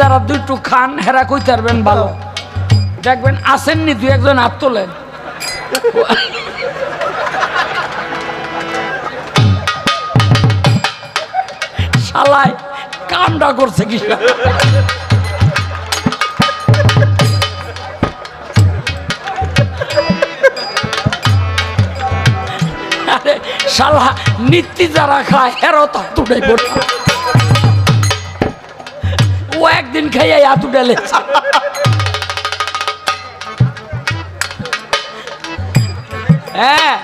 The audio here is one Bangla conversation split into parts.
যারা খান, হেরা পারবেন ভালো। দেখবেন আসেননি দুই একজন হাত তোলেন শালায় কামটা করছে কি শালা? নিত্যি যারা খায় হেরো তা তুটাই পড়ে একদিন খাইয়া হাত উঠালে। হ্যাঁ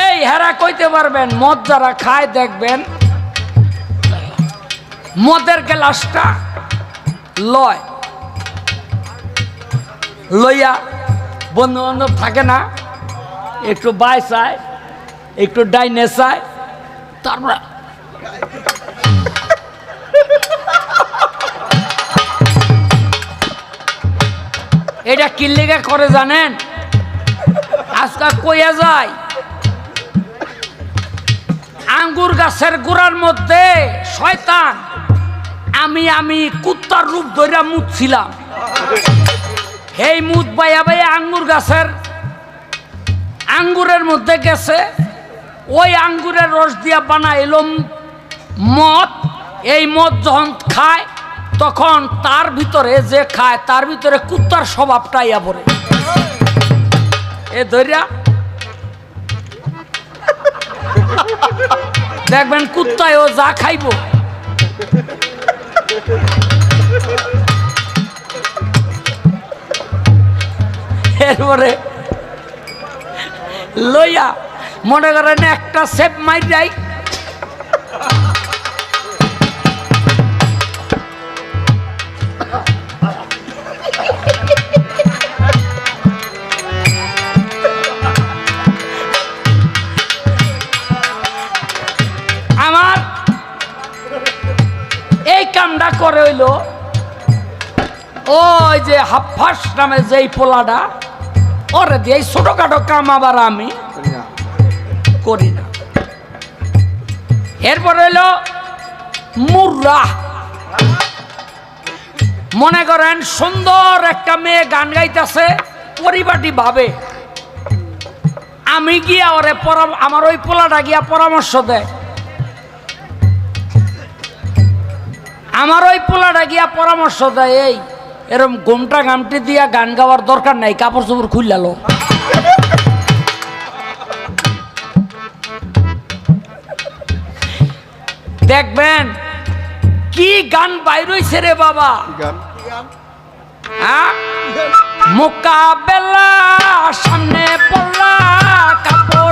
এই হেরা কইতে পারবেন, মদ যারা খায় দেখবেন মদের গ্লাসটা লয়। লইয়া বন্ধু বান্ধব থাকে না, একটু বাই চায় একটু ডাইনে চায়, তারপরে এটা কি লেগে করে জানেন? আজকাল কইয়া যায়, আঙ্গুর গাছের গোড়ার মধ্যে শয়তান, আমি আমি কুত্তার রূপ ধইরা মুতছিলাম। এই মুত বাইয়া বাইয়া আঙ্গুর গাছের আঙ্গুরের মধ্যে গেছে, ওই আঙ্গুরের রস দিয়া বানাইলো মদ। এই মদ যখন খায় তখন তার ভিতরে যে খায়, তার ভিতরে কুত্তার স্বভাবটা ইয়া পড়ে। এ ধৈর্যা। দেখবেন কুত্তায় ও যা খাইব। এরপরে লইয়া মনে করেন একটা সেপ মাই যাই হইল ওই যে হাফাস নামে যেই পোলাটা ওরে দিয়ে ছোটখাটো কাম আবার আমি করি না। এরপর হইল মুর্রা। মনে করেন সুন্দর একটা মেয়ে গান গাইতেছে পরিপাটি ভাবে আমি গিয়া ওরে পরাম- আমার ওই পোলাটা গিয়া পরামর্শ দেয় আমার ওই পোলাটা গিয়া পরামর্শ দেয় এই এরম ঘুমটা গামটি দিয়া গান গাওয়ার দরকার নাই কাপড় চোপড় খুললালো দেখবেন কি গান বাইরইছে রে বাবা। হ্যাঁ? মোকাবেলা সামনে পড়লা কাপড়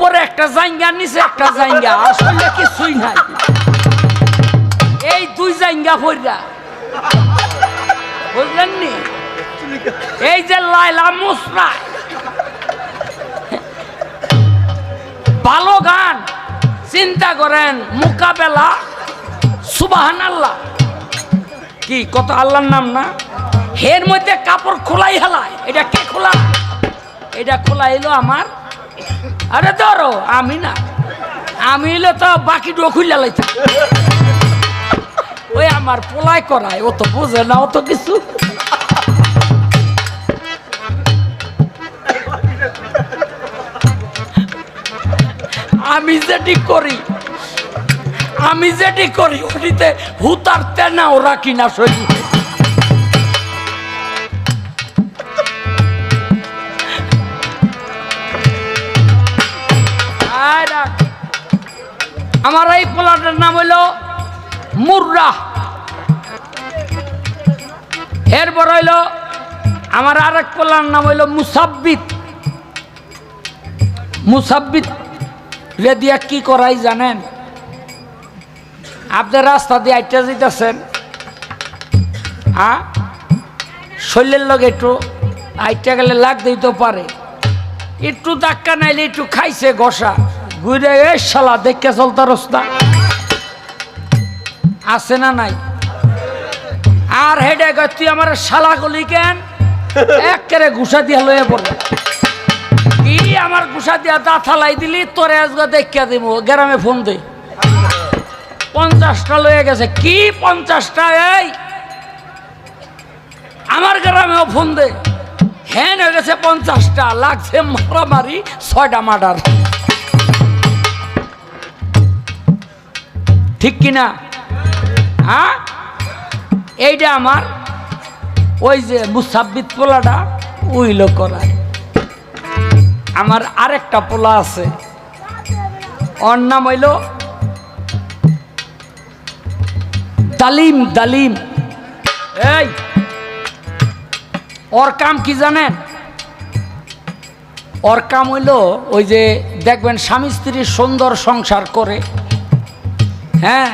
উপরে একটা জাইঙ্গা নিচে একটা জাইঙ্গা আসলে কিছুই নাই। এই দুই জাইঙ্গা ফইরা বুঝলেন নি? এই যে লাইলা মুসরায় ভালো গান, চিন্তা করেন, মোকাবেলা সুবাহান আল্লাহ কি, কত আল্লাহর নাম না? হের মধ্যে কাপড় খোলাই হেলায়। এটা কে খোলা? এটা খোলা এলো আমার আরে ধরো, আমি না। আমি এলে তো বাকি খুলে ওই আমার পোলাই করায়, ও তো বোঝে না অত কিছু। আমি যেটি করি, আমি যেটি করি, ওটিতে হুতার তেনাও রাখি না শরীর। আমার এই পোলাটার নাম হইল মুর্রা। এরপর হইল আমার আরেক পোলার নাম হইল মুসাব্বিত। মুসাব্বিত রে দিয়া কি করাই জানেন? আপনি রাস্তা দিয়ে আইটা যেতেছেন হ্যাঁ? শরীরের লগে একটু আইটা গেলে লাগতেই তো পারে। একটু ধাক্কা নাইলে একটু খাইছে ঘষা। ঘুরে এ শালা, দেখে চলতে রস্তা আছে না নাই? আর হেডে তুই আমার শালা গলি কেন? একেরে ঘুষা দিয়া লয়ে পড়ে। কি আমার ঘুষা দিয়া দাঁত হালাই দিলি? তোরে আজকে দেখিয়া দিব গ্রামে ফোন দে। পঞ্চাশটা লয়ে গেছে। কি পঞ্চাশটা এই? আমার গ্রামেও ফোন দে। হ্যান হয়ে গেছে পঞ্চাশটা, লাগছে মারামারি, ছয়টা মার্ডার। ঠিক কিনা? হ্যাঁ? এইটা আমার, ওই যে মুসাব্বিত পোলাটা উইল করায় আমার আরেকটা পোলা আছে, ওর নাম হইল দালিম দালিম। এই, ওর কাম কি জানেন? ওর কাম হইল ওই যে দেখবেন স্বামী স্ত্রীর সুন্দর সংসার করে হ্যাঁ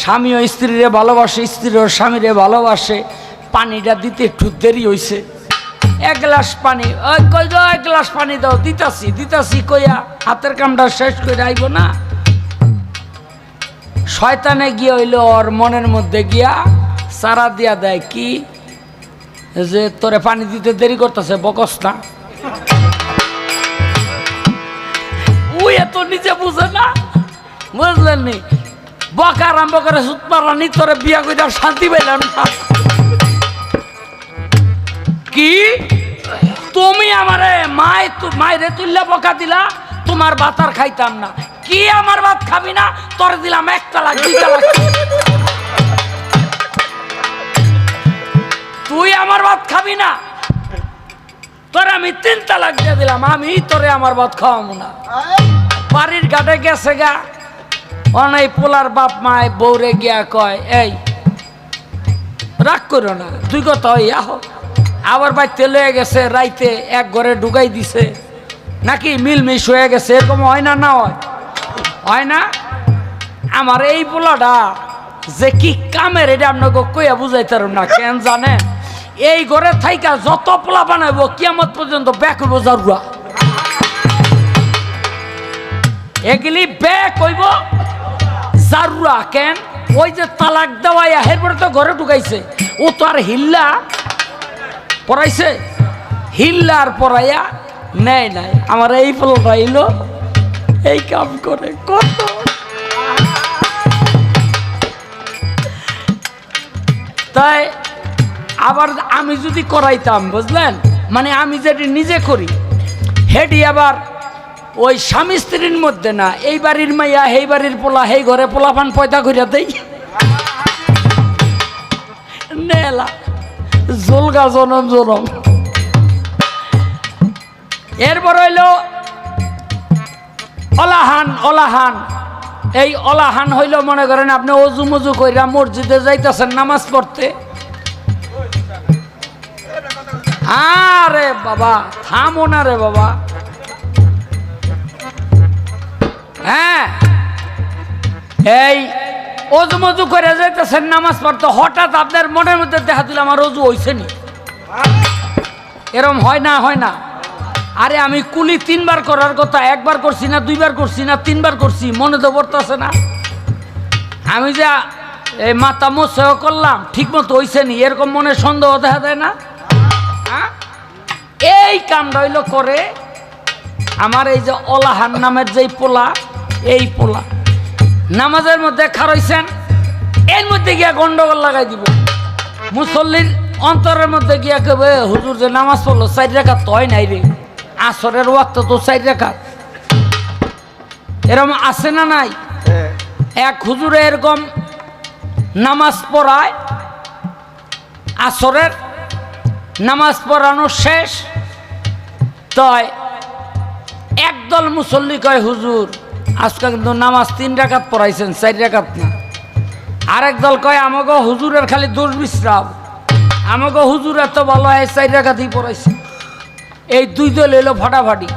স্বামীও স্ত্রীরে ভালোবাসে স্ত্রীও স্বামীরে ভালোবাসে। পানিটা দিতে একটু দেরি হইছে। এক গ্লাস পানি, ওই কই দাও এক গ্লাস পানি দাও, দিতাছি দিতাছি কইয়া হাতের কামটা শেষ করে আইব না। শয়তানে গিয়ে হইল, ওর মনের মধ্যে গিয়া সারা দিয়া দেয় কি? যে তোরে পানি দিতে দেরি করতেছে, বকস না। উই এত নিজে বুঝে না। বুঝলেন নি? বকা আরম্ভ করে সুত মারানি তোরে বিয়া করে শান্তি পাইলাম না। কি? তুমি আমারে মায় মায়েরে তুললে বকা দিলা তোমার ভাত আর খাইতাম না। কি আমার ভাত খাবি না? তোরে দিলাম একটা লাখ তুই আমার ভাত খাবি না? তোরে আমি তিন তালাক দিয়ে দিলাম আমি তোরে আমার ভাত খাওয়াবো না। বাড়ির ঘাটে গেছে গা। অনেক পোলার বাপ মায় বৌরে গিয়া কয়, এই, রাগ করো না তুই কত ইয়া হোক আবার বাইতে লয়ে গেছে, রাইতে এক ঘরে ঢুকাই দিছে, নাকি মিলমিশ হয়ে গেছে, এরকম হয় না না হয়? হয় না? আমার এই পোলাটা যে কি কামের, এটা আপনাকে কইয়া বুঝাইতে না, কেন জানে এই ঘরে থাইকা যত পোলা বানাইবো, কিয়ামত পর্যন্ত ব্যাক হইব জারুয়া। এগুলি ব্যাক হইব জারুয়া কেন? ওই যে তালাক দেওয়াই এরপরে তো ঘরে ঢুকাইছে। ও তো আর হিল্লা পড়াইছে। হিল্লার পড়াইয়া নেয় নাই। আমার এই পোলাটা এলো এই কাম করে কত? তাই আবার আমি যদি করাইতাম, বুঝলেন? মানে আমি যেটি নিজে করি হেটি আবার ওই স্বামী স্ত্রীর মধ্যে না, এই বাড়ির মাইয়া এই বাড়ির পোলা এই ঘরে পোলাপান পয়দা করিয়া দেই। নেলা জনম জনম। এরপর হইল অলাহান অলাহান। এই অলাহান হইল, মনে করেন আপনি অজু মজু কইরা মসজিদে যাইতেছেন নামাজ পড়তে। আরে বাবা, থামো না রে বাবা। হ্যাঁ। এই অজু মজু করে যাইতেছেন নামাজ পড়তে, হঠাৎ আপনার মনের মধ্যে দেখা দিল আমার অজু হইছে নি? এরম হয় না হয় না। আরে আমি কুলি তিনবার করার কথা, একবার করছি না, দুইবার করছি না, তিনবার করছি, মনে তো পড়তেছে না। আমি যা এই মাথা মোসহ করলাম ঠিক মতো হইছে নি, এরকম মনে সন্দেহ দেখা যায় না? হ্যাঁ? এই কামটা হইল করে আমার এই যে অলাহান নামের যেই পোলা এই পোলা। নামাজের মধ্যে খারইছেন এর মধ্যে গিয়া গন্ডগোল লাগাই দিব। মুসল্লির অন্তরের মধ্যে গিয়া কেবে হুজুর যে নামাজ পড়ল চার রেখা তয় নাই রে। আসরের ওয়াক্ত তো চার রেখা এরকম আছে না নাই? এক হুজুরে এরকম নামাজ পড়ায় আসরের নামাজ পড়ানো শেষ। তয় একদল মুসল্লি কয় হুজুর আজকে কিন্তু নামাজ তিন রাকাত পড়াইছেন, চার রাকাত না। আরেক দল কয় আমাকে হুজুরের খালি দোষ আমাকে হুজুর এত ভালো হয় চার রাকাতই পড়াইছে। এই দুই দল এলো ফাটাফাটি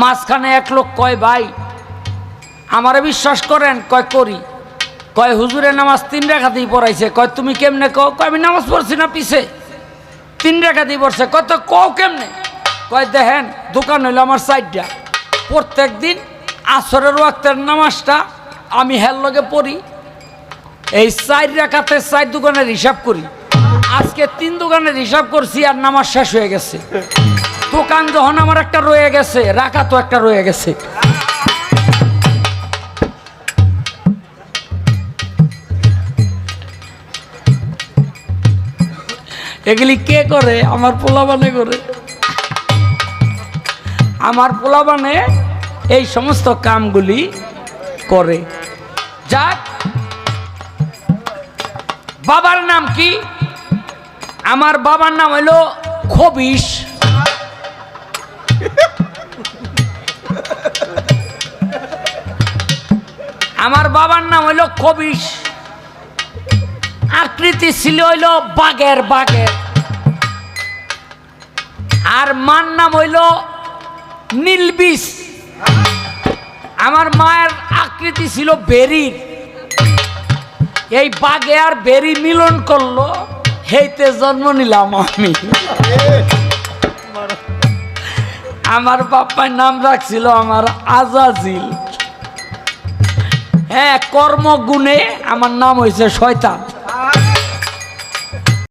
মাঝখানে এক লোক কয়, ভাই, আমারে বিশ্বাস করেন? কয়, করি। কয়, হুজুরের নামাজ তিন রেখাতেই পড়াইছে। কয়, তুমি কেমনে কও? কয়, আমি নামাজ পড়ছি না পিছে। তিন রেখাতেই পড়ছে। কত কও কেমনে? কয়, দেখেন, দোকান হইল আমার সাইডটা প্রত্যেক দিন আসরের ওয়াক্তের নামাজটা আমি হের লগে পড়ি। এই চার রেখাতে চার দোকানের হিসাব করি। আজকে তিন দোকানের হিসাব করছি আর নামাজ শেষ হয়ে গেছে। দোকান যখন আমার একটা রয়ে গেছে রাখা তো একটা রয়ে গেছে। এগুলি কে করে? আমার পোলাবানে করে। আমার পোলাবানে এই সমস্ত কামগুলি করে। যাক, বাবার নাম কি? আমার বাবার নাম হইল খবিস আমার বাবার নাম হইল খবিস আকৃতি ছিল হইল বাঘের বাঘের। আর মার নাম হইল নীলবিষ। আমার মায়ের আকৃতি ছিল বেরির। এই বাঘে আর বেরি মিলন করল, হেইতে জন্ম নিলাম আমি। আমার বাপ্পার নাম রাখছিল আমার আজাজিল। হ্যাঁ কর্মগুণে আমার নাম হয়েছে শয়তান।